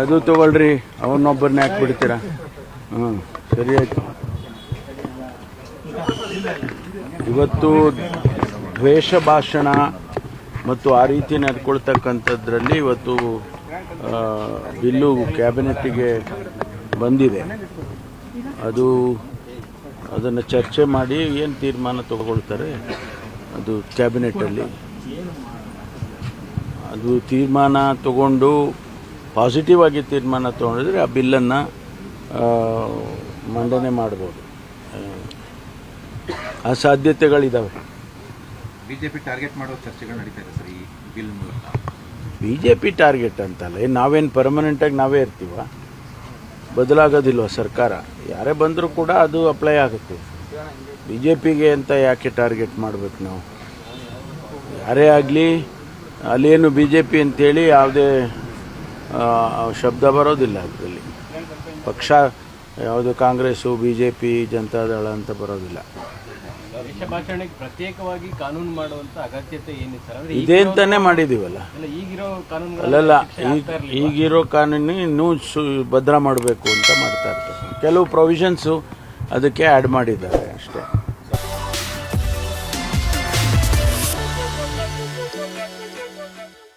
ಅದು ತಗೊಳ್ರಿ. ಅವನ್ನೊಬ್ಬರನ್ನ ಯಾಕೆ ಬಿಡ್ತೀರಾ ಹ್ಞೂ ಸರಿ ಆಯಿತು. ಇವತ್ತು ದ್ವೇಷ ಭಾಷಣ ಮತ್ತು ಆ ರೀತಿ ನಡ್ಕೊಳ್ತಕ್ಕಂಥದ್ರಲ್ಲಿ ಇವತ್ತು ಬಿಲ್ಲು ಕ್ಯಾಬಿನೆಟ್ಟಿಗೆ ಬಂದಿದೆ. ಅದು, ಅದನ್ನು ಚರ್ಚೆ ಮಾಡಿ ಏನು ತೀರ್ಮಾನ ತಗೊಳ್ತಾರೆ? ಅದು ಕ್ಯಾಬಿನೆಟಲ್ಲಿ ಅದು ತೀರ್ಮಾನ ತಗೊಂಡು ಪಾಸಿಟಿವ್ ಆಗಿ ತೀರ್ಮಾನ ತೊಗೊಂಡಿದ್ರೆ ಆ ಬಿಲ್ಲನ್ನು ಮಂಡನೆ ಮಾಡ್ಬೋದು. ಆ, ಸಾಧ್ಯತೆಗಳಿದ್ದಾವೆ ಬಿಜೆಪಿ ಟಾರ್ಗೆಟ್ ಮಾಡೋ ಚರ್ಚೆಗಳು ನಡೀತಾ ಇದೆ ಸರ್ ಈ ಬಿಲ್ ಮೂಲಕ. ಬಿ ಜೆ ಪಿ ಟಾರ್ಗೆಟ್ ಅಂತಲ್ಲ ಏನು ನಾವೇನು ಪರ್ಮನೆಂಟಾಗಿ ನಾವೇ ಇರ್ತೀವ? ಬದಲಾಗೋದಿಲ್ವ ಸರ್ಕಾರ? ಯಾರೇ ಬಂದರೂ ಕೂಡ ಅದು ಅಪ್ಲೈ ಆಗುತ್ತೆ. ಬಿ ಜೆ ಪಿಗೆ ಅಂತ ಯಾಕೆ ಟಾರ್ಗೆಟ್ ಮಾಡಬೇಕು ನಾವು? ಯಾರೇ ಆಗಲಿ ಅಲ್ಲೇನು ಬಿ ಜೆ ಪಿ ಅಂತೇಳಿ ಯಾವುದೇ ಶಬ್ದ ಬರೋದಿಲ್ಲ ಅದರಲ್ಲಿ. ಪಕ್ಷ ಯಾವುದು Congress B J P Janata Dal ಅಂತ ಬರೋದಿಲ್ಲ. ದೇಶ ಪ್ರತ್ಯೇಕವಾಗಿ ಕಾನೂನು ಮಾಡುವಂಥ ಅಗತ್ಯತೆ ಅಂದ್ರೆ ಇದೇ ಅಂತಾನೆ ಮಾಡಿದ್ದೀವಲ್ಲ ಈಗಿರೋ ಕಾನೂನು ಅಲ್ಲಲ್ಲ ಈಗಿರೋ ಕಾನೂನು ಇನ್ನೂ ಸು ಭದ್ರ ಮಾಡಬೇಕು ಅಂತ ಮಾಡ್ತಾ ಇರ್ತಾರೆ. ಕೆಲವು ಪ್ರೊವಿಷನ್ಸು ಅದಕ್ಕೆ ಆ್ಯಡ್ ಮಾಡಿದ್ದಾರೆ ಅಷ್ಟೇ.